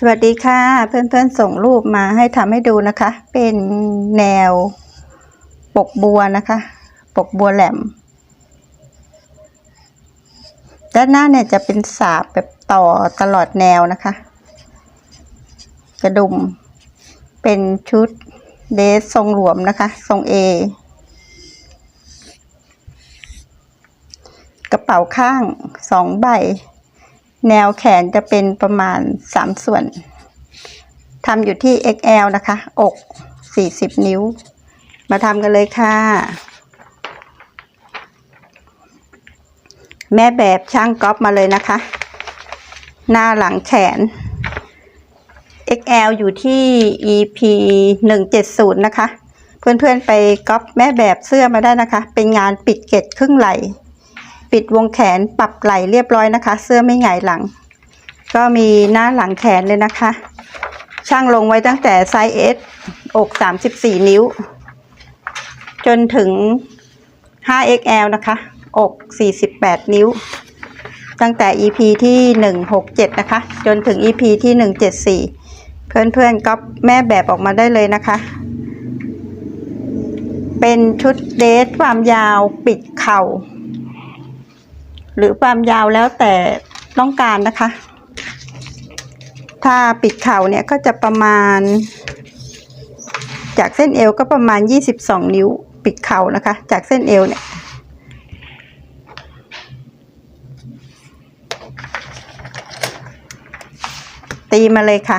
สวัสดีค่ะ เพื่อนๆส่งรูปมาให้ทำให้ดูนะคะ เป็นแนวปกบัวนะคะ ปกบัวแหลม ด้านหน้าเนี่ยจะเป็นสาบแบบต่อตลอดแนวนะคะ กระดุม เป็นชุดเดรสทรงหลวมนะคะ ทรงเอกระเป๋าข้างสองใบ แนวแขนจะเป็นประมาณสามส่วนทำอยู่ที่ XL นะคะ อก 40 นิ้ว มาทำกันเลยค่ะ แม่แบบช่างก๊อปมาเลยนะคะ หน้าหลังแขน XL อยู่ที่ EP 170 นะคะ เพื่อนๆไปก๊อปแม่แบบเสื้อมาได้นะคะ เป็นงานปิดเกล็ดครึ่งไหล่ ปิดวงแขนปรับไหลเรียบร้อยนะคะ เสื้อไม่หงายหลัง ก็มีหน้าหลังแขนเลยนะคะ ช่างลงไว้ตั้งแต่ไซส์ S อก 34 นิ้ว จนถึง 5XL นะคะ อก 48 นิ้ว ตั้งแต่ EP ที่ 167 นะคะ จนถึง EP ที่ 174 เพื่อนๆก็แม่แบบออกมาได้เลยนะคะ เป็นชุดเดรสความยาวปิดเข่า หรือความยาวแล้วแต่ต้องการนะคะ ถ้าปิดเข่าเนี่ยก็จะประมาณ จากเส้นเอวก็ประมาณ 22 นิ้วปิดเข่านะคะ จากเส้นเอวเนี่ยตีมาเลยค่ะ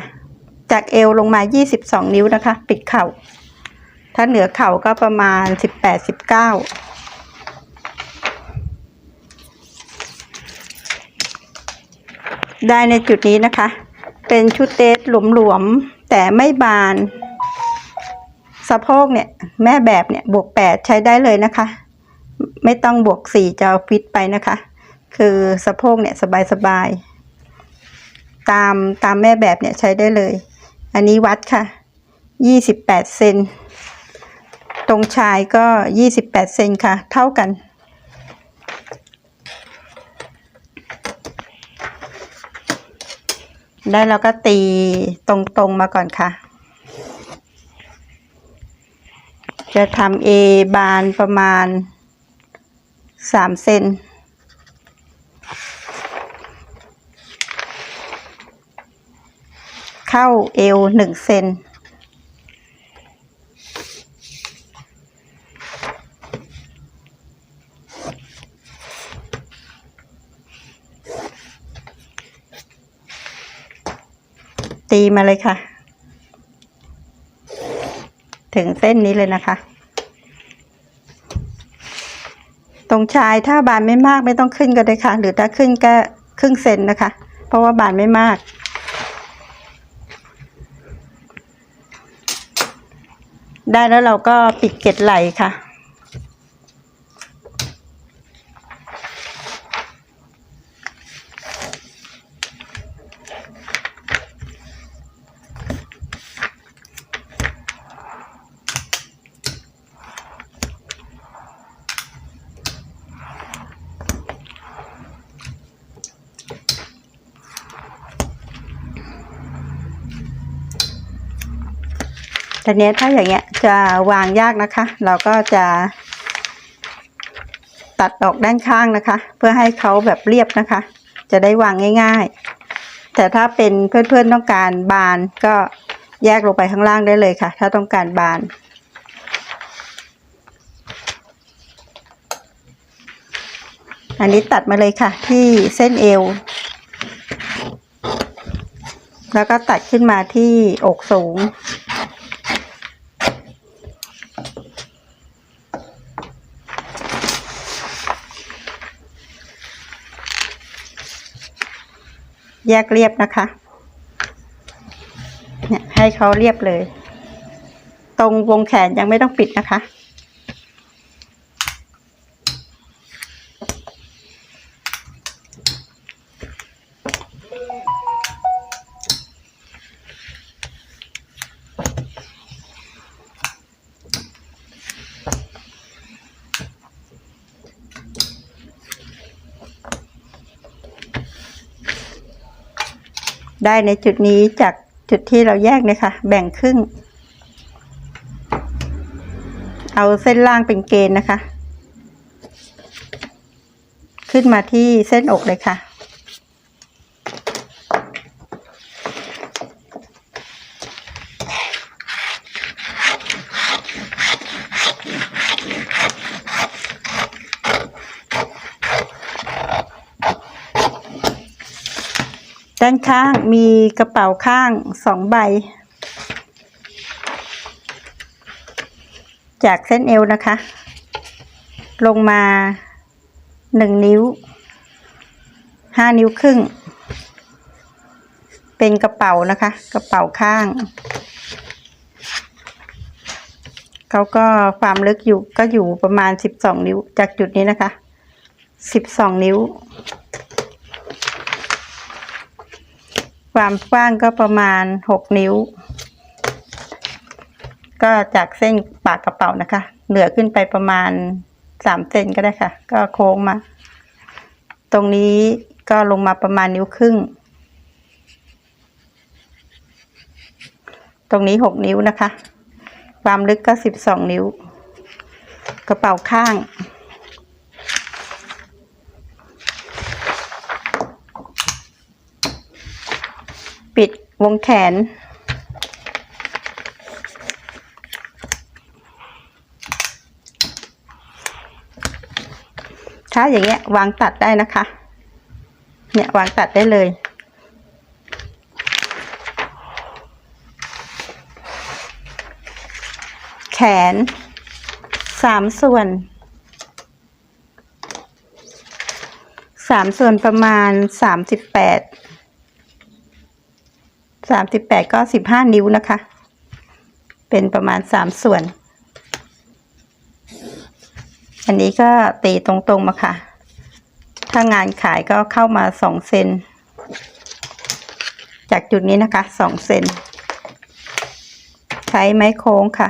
จากเอวลงมา 22 นิ้วนะคะ ปิดเข่า ถ้าเหนือเข่าก็ประมาณ 18-19 ได้ในจุดนี้นะคะ เป็นชุดเดทหลวมๆแต่ไม่บาน สะโพกเนี่ยแม่แบบเนี่ยบวกแปดใช้ได้เลยนะคะ ไม่ต้องบวกสี่จะฟิตไปนะคะ คือสะโพกเนี่ยสบายๆตามตามแม่แบบเนี่ยใช้ได้เลย อันนี้วัดค่ะยี่สิบแปดเซนตรงชายก็ยี่สิบแปดเซนค่ะ เท่ากัน ได้แล้วก็ตีตรงๆมาก่อนค่ะ จะทำเอบานประมาณสามเซนเข้าเอวหนึ่งเซน ตีมาเลยค่ะ ถึงเส้นนี้เลยนะคะ ตรงชายถ้าบานไม่มากไม่ต้องขึ้นก็ได้ค่ะ หรือถ้าขึ้นก็ครึ่งเซนนะคะ เพราะว่าบานไม่มากได้แล้วเราก็ปิดเกล็ดไหลค่ะ ทีนี้ถ้าอย่างเงี้ยจะวางยากนะคะ เราก็จะตัดออกด้านข้างนะคะ เพื่อให้เขาแบบเรียบนะคะ จะได้วางง่าย ๆ แต่ถ้าเป็นเพื่อนๆต้องการบานก็แยกลงไปข้างล่างได้เลยค่ะ ถ้าต้องการบานอันนี้ตัดมาเลยค่ะ ที่เส้นเอว แล้วก็ตัดขึ้นมาที่อกสูง แยกเรียบนะคะ เนี่ยให้เขาเรียบเลย ตรงวงแขนยังไม่ต้องปิดนะคะ ได้ในจุดนี้จากจุดที่เราแยกเนี่ยค่ะ แบ่งครึ่ง เอาเส้นล่างเป็นเกณฑ์นะคะ ขึ้นมาที่เส้นอกเลยค่ะ ข้างมีกระเป๋าข้างสองใบ จากเส้นเอวนะคะ ลงมาหนึ่งนิ้วห้านิ้วครึ่ง เป็นกระเป๋านะคะ กระเป๋าข้างเขาก็ความลึกอยู่ก็อยู่ประมาณสิบสองนิ้วจากจุดนี้นะคะสิบสองนิ้ว ความกว้างก็ประมาณหกนิ้ว ก็จากเส้นปากกระเป๋านะคะ เหลือขึ้นไปประมาณสามเซนก็ได้ค่ะ ก็โค้งมา ตรงนี้ก็ลงมาประมาณนิ้วครึ่ง ตรงนี้หกนิ้วนะคะ ความลึกก็สิบสองนิ้ว กระเป๋าข้าง ปิด วงแขน ถ้าอย่างเงี้ยวางตัดได้นะคะ เนี่ยวางตัดได้เลย แขนสามส่วนสามส่วนประมาณสามสิบแปด สามสิบแปดก็สิบห้านิ้วนะคะ เป็นประมาณสามส่วน อันนี้ก็ตีตรงๆมาค่ะ ถ้างานขายก็เข้ามาสองเซน จากจุดนี้นะคะสองเซน ใช้ไม้โค้งค่ะ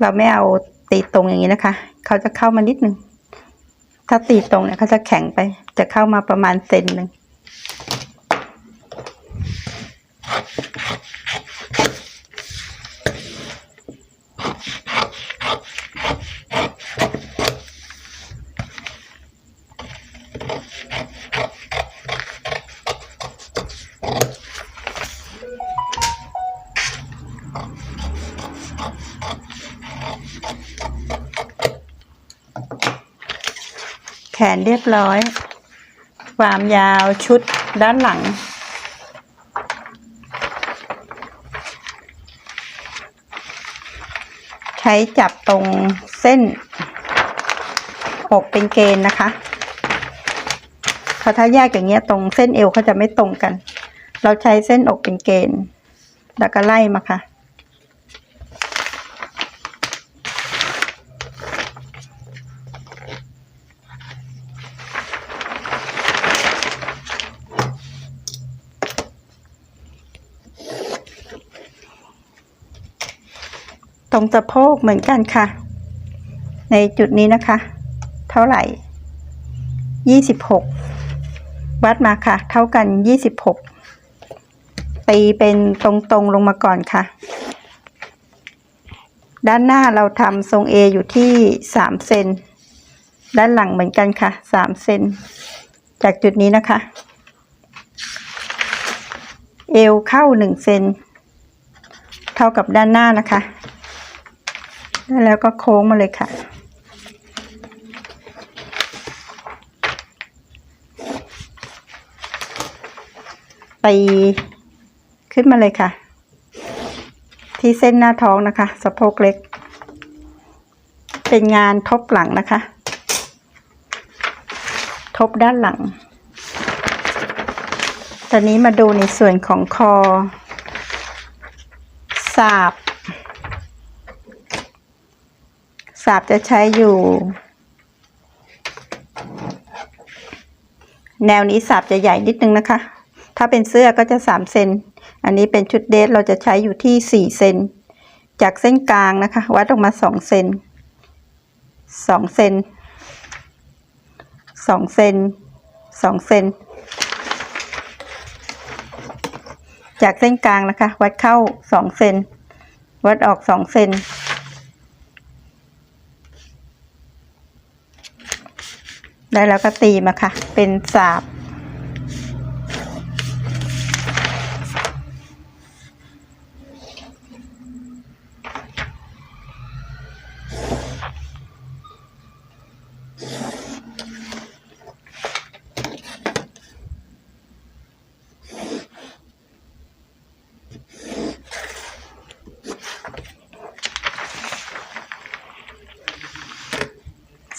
เราไม่เอาตีตรงอย่างนี้นะคะ เขาจะเข้ามานิดนึง ถ้าตีตรงเนี่ยเขาจะแข็งไป จะเข้ามาประมาณเซนหนึ่ง นเรียบร้อย ความยาวชุดด้านหลัง ใช้จับตรงเส้นอกเป็นเกณฑ์นะคะเพราะถ้าแยกอย่างเงี้ยตรงเส้นเอวเขาจะไม่ตรงกัน เราใช้เส้นอกเป็นเกณฑ์ แล้วก็ไล่มาค่ะ ตรงสะโพกเหมือนกันค่ะ ในจุดนี้นะคะ เท่าไหร่ยี่สิบหกวัดมาค่ะ เท่ากันยี่สิบหกตีเป็นตรงๆลงมาก่อนค่ะ ด้านหน้าเราทำทรงเออยู่ที่สามเซน ด้านหลังเหมือนกันค่ะสามเซน จากจุดนี้นะคะ เอวเข้าหนึ่งเซน เท่ากับด้านหน้านะคะ แล้วก็โค้งมาเลยค่ะ ตีขึ้นมาเลยค่ะ ที่เส้นหน้าท้องนะคะสะโพกเล็ก เป็นงานทบหลังนะคะ ทบด้านหลังตอนนี้มาดูในส่วนของคอสาบ สาบจะใช้อยู่ แนวนี้สาบจะใหญ่นิดนึงนะคะ ถ้าเป็นเสื้อก็จะสามเซนอันนี้เป็นชุดเดรสเราจะใช้อยู่ที่สี่เซนจากเส้นกลางนะคะ วัดออกมาสองเซนสองเซนสองเซนสองเซนจากเส้นกลางนะคะ วัดเข้าสองเซนวัดออกสองเซน ได้แล้วก็ตีมาค่ะ เป็นสาบ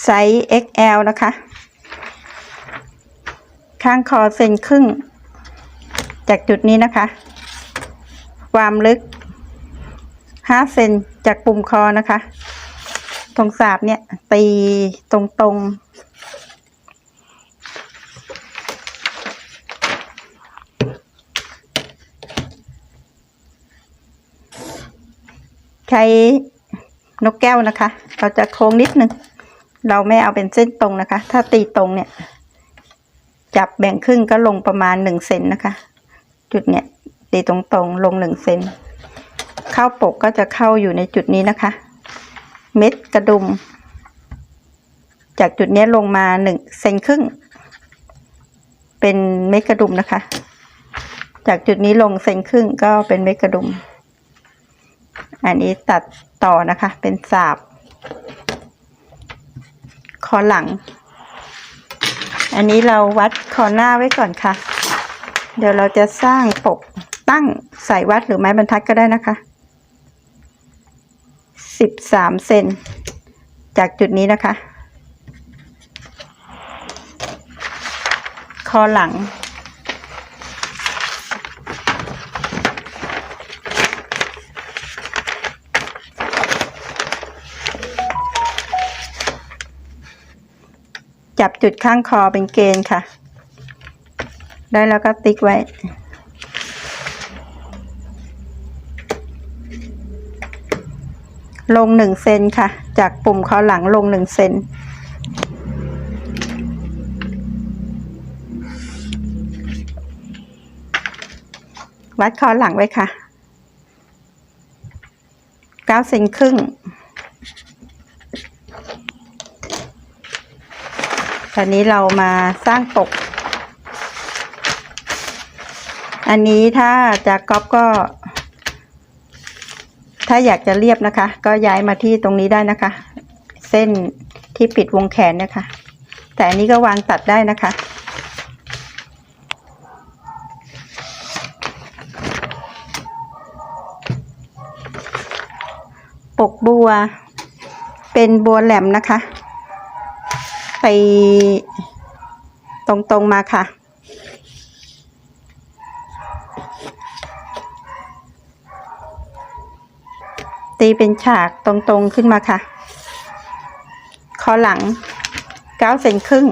ไซส์ XL นะคะ ข้างคอเซนครึ่ง จากจุดนี้นะคะ ความลึก5เซนจากปุ่มคอนะคะ ตรงสาบเนี่ย ตีตรงๆใช้นกแก้วนะคะ เราจะโค้งนิดนึง เราไม่เอาเป็นเส้นตรงนะคะ ถ้าตีตรงเนี่ย จับแบ่งครึ่งก็ลงประมาณหนึ่งเซนนะคะ จุดเนี้ยตีตรงๆลงหนึ่งเซนเข้าปกก็จะเข้าอยู่ในจุดนี้นะคะ เม็ดกระดุม จากจุดนี้ลงมาหนึ่งเซนครึ่ง เป็นเม็ดกระดุมนะคะ จากจุดนี้ลงเซนครึ่งก็เป็นเม็ดกระดุม อันนี้ตัดต่อนะคะ เป็นสาบคอหลัง อันนี้เราวัดคอหน้าไว้ก่อนค่ะ เดี๋ยวเราจะสร้างปกตั้งใส่วัดหรือไม้บรรทัดก็ได้นะคะสิบสามเซนจากจุดนี้นะคะ คอหลัง จับจุดข้างคอเป็นเกณฑ์ค่ะ ได้แล้วก็ติ๊กไว้ ลงหนึ่งเซนค่ะ จากปุ่มคอหลังลงหนึ่งเซนวัดคอหลังไว้ค่ะเก้าเซนครึ่ง ตอนนี้เรามาสร้างปก อันนี้ถ้าจะก๊อปก็ ถ้าอยากจะเรียบนะคะ ก็ย้ายมาที่ตรงนี้ได้นะคะ เส้นที่ปิดวงแขนนะคะ แต่อันนี้ก็วางตัดได้นะคะปกบัว เป็นบัวแหลมนะคะ ไปตรงๆมาค่ะ ตีเป็นฉากตรงๆขึ้นมาค่ะ คอหลังเก้าเซนครึ่ง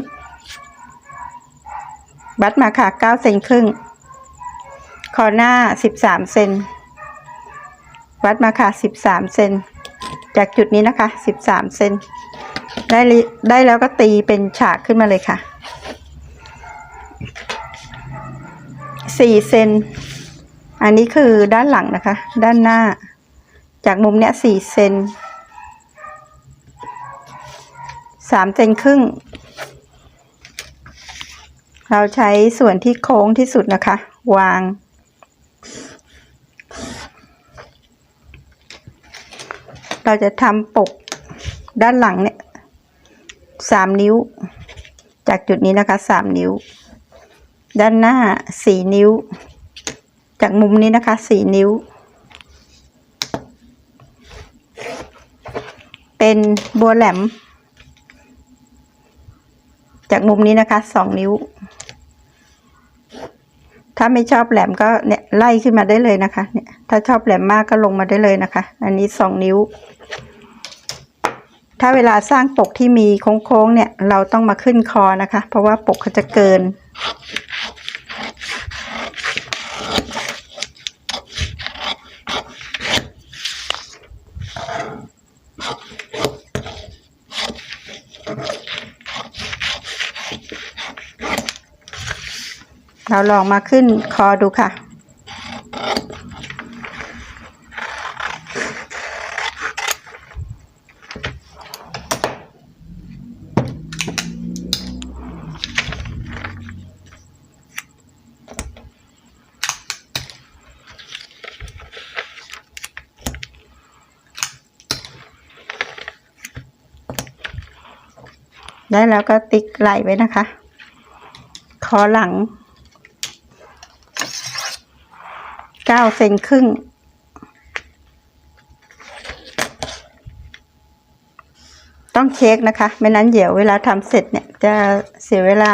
บัดมาค่ะเก้าเซนครึ่ง คอหน้าสิบสามเซนวัดมาค่ะสิบสามเซน จากจุดนี้นะคะสิบสามเซน ได้ได้แล้วก็ตีเป็นฉากขึ้นมาเลยค่ะสี่เซนอันนี้คือด้านหลังนะคะ ด้านหน้า จากมุมเนี้ยสี่เซนสามเซนครึ่ง เราใช้ส่วนที่โค้งที่สุดนะคะ วาง เราจะทำปกด้านหลังเนี่ย สามนิ้ว จากจุดนี้นะคะสามนิ้ว ด้านหน้าสี่นิ้ว จากมุมนี้นะคะสี่นิ้ว เป็นบัวแหลม จากมุมนี้นะคะสองนิ้ว ถ้าไม่ชอบแหลมก็เนี่ยไล่ขึ้นมาได้เลยนะคะเนี่ยถ้าชอบแหลมมากก็ลงมาได้เลยนะคะ อันนี้สองนิ้ว ถ้าเวลาสร้างปกที่มีโค้งๆเนี่ย เราต้องมาขึ้นคอนะคะ เพราะว่าปกเขาจะเกิน เราลองมาขึ้นคอดูค่ะ ได้แล้วก็ติ๊กไหลไว้นะคะ คอหลังเก้าเซนครึ่ง ต้องเช็คนะคะ ไม่นั้นเดี๋ยวเวลาทำเสร็จเนี่ย จะเสียเวลา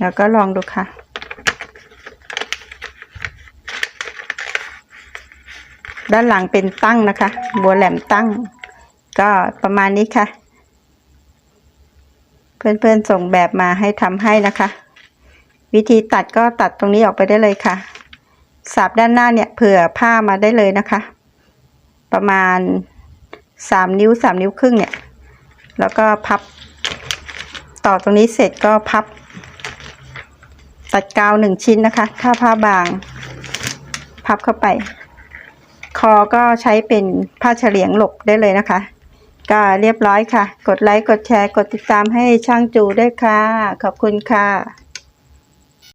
แล้วก็ลองดูค่ะด้านหลังเป็นตั้งนะคะ บัวแหลมตั้ง ก็ประมาณนี้ค่ะ เพื่อนๆส่งแบบมาให้ทำให้นะคะ วิธีตัดก็ตัดตรงนี้ออกไปได้เลยค่ะสับด้านหน้าเนี่ยเผื่อผ้ามาได้เลยนะคะ ประมาณสามนิ้วสามนิ้วครึ่งเนี่ย แล้วก็พับ ต่อตรงนี้เสร็จก็พับ ตัดกาวหนึ่งชิ้นนะคะ ถ้าผ้าบาง พับเข้าไป คอก็ใช้เป็นผ้าเฉลียงหลบได้เลยนะคะ ก็เรียบร้อยค่ะ กดไลค์ กดแชร์ กดติดตามให้ช่างจูด้วยค่ะ ขอบคุณค่ะ